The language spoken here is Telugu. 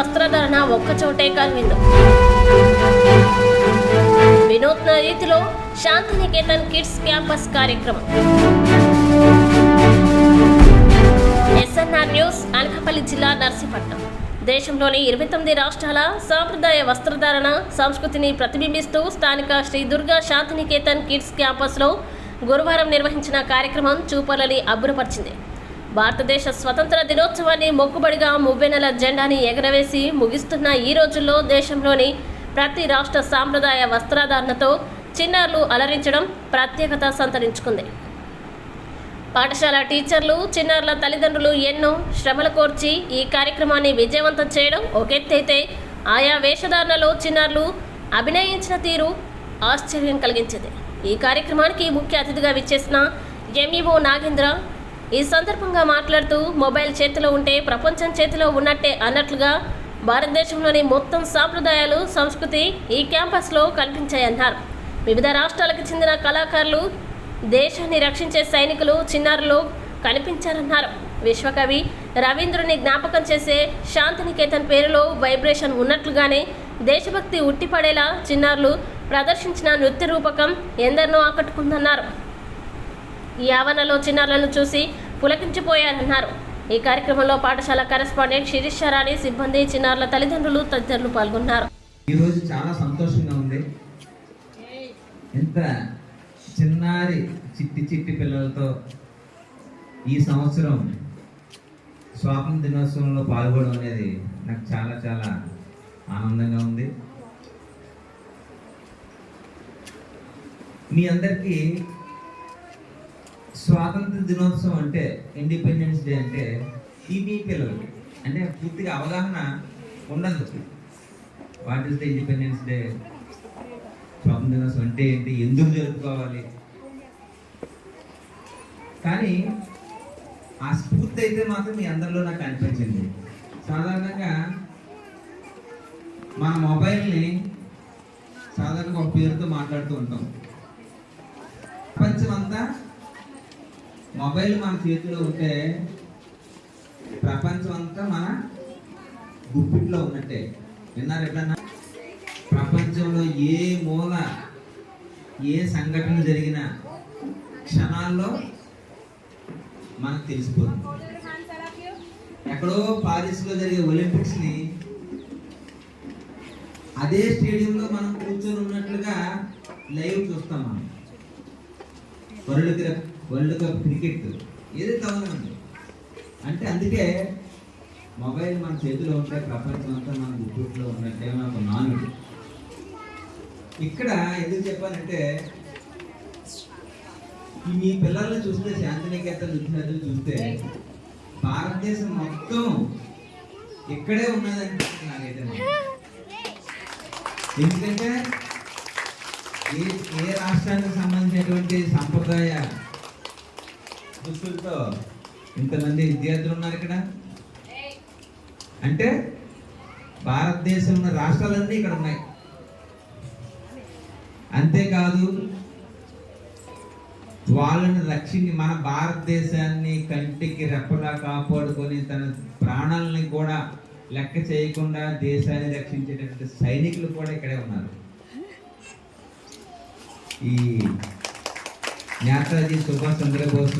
వస్త్రధారణ ఒక్కచోటే కలిగింది వినూత్న రీతిలో శాంతినికేతన్ కిడ్స్ క్యాంపస్ కార్యక్రమం. ఎస్ఎన్ఆర్ న్యూస్ అనకాపల్లి జిల్లా నర్సీపట్నం. దేశంలోని ఇరవై తొమ్మిది రాష్ట్రాల సాంప్రదాయ వస్త్రధారణ సంస్కృతిని ప్రతిబింబిస్తూ స్థానిక శ్రీ దుర్గా శాంతినికేతన్ కిడ్స్ క్యాంపస్లో గురువారం నిర్వహించిన కార్యక్రమం చూపలని అబ్బురపరిచింది. భారతదేశ స్వతంత్ర దినోత్సవాన్ని మొక్కుబడిగా మువ్వెనెల జెండాని ఎగరవేసి ముగిస్తున్న ఈ రోజుల్లో దేశంలోని ప్రతి రాష్ట్ర సాంప్రదాయ వస్త్రధారణతో చిన్నారులు అలరించడం ప్రత్యేకత సంతరించుకుంది. పాఠశాల టీచర్లు చిన్నారుల తల్లిదండ్రులు ఎన్నో శ్రమలు కోర్చి ఈ కార్యక్రమాన్ని విజయవంతం చేయడం ఒకెత్తైతే ఆయా వేషధారణలో చిన్నారులు అభినయించిన తీరు ఆశ్చర్యం కలిగించింది. ఈ కార్యక్రమానికి ముఖ్య అతిథిగా విచ్చేసిన ఎంఈఓ నాగేంద్ర ఈ సందర్భంగా మాట్లాడుతూ మొబైల్ చేతిలో ఉంటే ప్రపంచం చేతిలో ఉన్నట్టే అన్నట్లుగా భారతదేశంలోని మొత్తం సాంప్రదాయాలు సంస్కృతి ఈ క్యాంపస్లో కనిపించాయన్నారు. వివిధ రాష్ట్రాలకు చెందిన కళాకారులు దేశాన్ని రక్షించే సైనికులు చిన్నారులు కనిపించారన్నారు. విశ్వకవి రవీంద్రుని జ్ఞాపకం చేసే శాంతినికేతన్ పేరులో వైబ్రేషన్ ఉన్నట్లుగానే దేశభక్తి ఉట్టిపడేలా చిన్నారులు ప్రదర్శించిన నృత్య రూపకం ఎందరినో ఆకట్టుకుందన్నారు. ఈ ఆవరణలో చిన్నారులను చూసి పులకించిపోయారన్నారు. ఈ కార్యక్రమంలో పాఠశాల కరెస్పాండెంట్ శిరీష్ రాణి సిబ్బంది చిన్నారుల తల్లిదండ్రులు తదితరులు పాల్గొన్నారు. ఈరోజు చాలా సంతోషంగా ఉంది. ఇంత చిన్నారి చిట్టి చిట్టి పిల్లలతో ఈ సంవత్సరం స్వాతంత్ర దినోత్సవంలో పాల్గొనడం అనేది నాకు చాలా చాలా ఆనందంగా ఉంది. మీ అందరికీ స్వాతంత్ర దినోత్సవం అంటే ఇండిపెండెన్స్ డే అంటే ఈబీ పిల్లలు అంటే పూర్తిగా అవగాహన ఉండదు. What is the independence day స్వాతంత్ర దినోత్సవం అంటే ఏంటి? ఎందుకు జరుపుకోవాలి? కానీ ఆ స్ఫూర్తి అయితే మాత్రం మీ అందరిలో నాకు అనిపించింది. సాధారణంగా మన మొబైల్ని సాధారణంగా ఒక పేరుతో మాట్లాడుతూ ఉంటాం. ప్రపంచం అంతా మొబైల్ మన చేతిలో ఉంటే ప్రపంచం అంతా మన గుప్పిట్లో ఉన్నట్టే. విన్నారు ఎప్పుడన్నా? ప్రపంచంలో ఏ మూల ఏ సంఘటన జరిగినా క్షణాల్లో మనకు తెలిసిపోతుంది ఎక్కడో పారిస్లో జరిగే ఒలింపిక్స్ని అదే స్టేడియంలో మనం కూర్చొని ఉన్నట్లుగా లైవ్ చూస్తాం మనం. World cup world cup cricket ఏదైతే అవునండి అంటే అందుకే మొబైల్ మన చేతిలో ఉంటే ప్రపంచం అంతా మన గుప్పిట్లో ఉన్నట్టే మనకు నానుడు ఇక్కడ ఎందుకు చెప్పానంటే మీ పిల్లల్ని చూస్తే శాంతినికేతన్ విద్యార్థులు చూస్తే భారతదేశం మొత్తం ఇక్కడే ఉన్నదంటే నాకైతే ఎందుకంటే ఏ ఏ రాష్ట్రానికి సంబంధించినటువంటి సంప్రదాయ దుస్తులతో ఇంతమంది విద్యార్థులు ఉన్నారు ఇక్కడ. అంటే భారతదేశం ఉన్న రాష్ట్రాలన్నీ ఇక్కడ ఉన్నాయి. అంతేకాదు వాళ్ళని రక్షించి మన భారతదేశాన్ని కంటికి రెప్పలా కాపాడుకొని తన ప్రాణాలని కూడా లెక్క చేయకుండా దేశాన్ని రక్షించేటటువంటి సైనికులు కూడా ఇక్కడే ఉన్నారు. ఈ नेताजी सुभाष चंद्र बोस